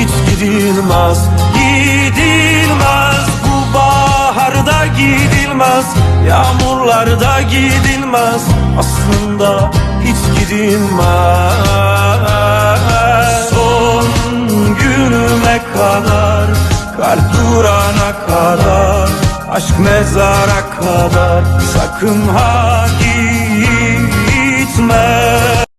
hiç gidilmez Gidilmez. Bu baharda gidilmez Yağmurlarda gidilmez. Aslında hiç gidilmez Son günüme kadar Kalp durana kadar Aşk mezara kadar. Sakın ha gitme